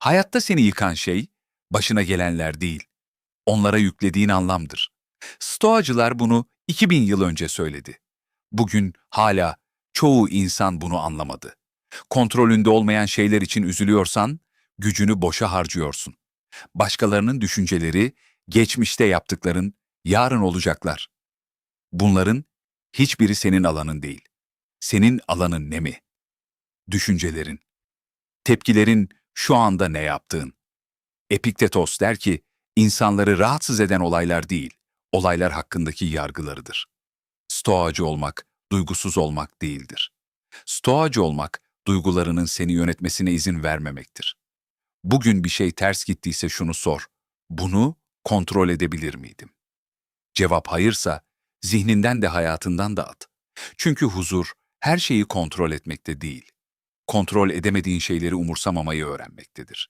Hayatta seni yıkan şey, başına gelenler değil, onlara yüklediğin anlamdır. Stoacılar bunu 2000 yıl önce söyledi. Bugün hala çoğu insan bunu anlamadı. Kontrolünde olmayan şeyler için üzülüyorsan, gücünü boşa harcıyorsun. Başkalarının düşünceleri, geçmişte yaptıkların, yarın olacaklar. Bunların hiçbiri senin alanın değil. Senin alanın ne mi? Düşüncelerin. Tepkilerin şu anda ne yaptığın. Epiktetos der ki, insanları rahatsız eden olaylar değil, olaylar hakkındaki yargılarıdır. Stoacı olmak, duygusuz olmak değildir. Stoacı olmak, duygularının seni yönetmesine izin vermemektir. Bugün bir şey ters gittiyse şunu sor. Bunu kontrol edebilir miydim? Cevap hayırsa, zihninden de hayatından da at. Çünkü huzur, her şeyi kontrol etmekte değil, kontrol edemediğin şeyleri umursamamayı öğrenmektedir.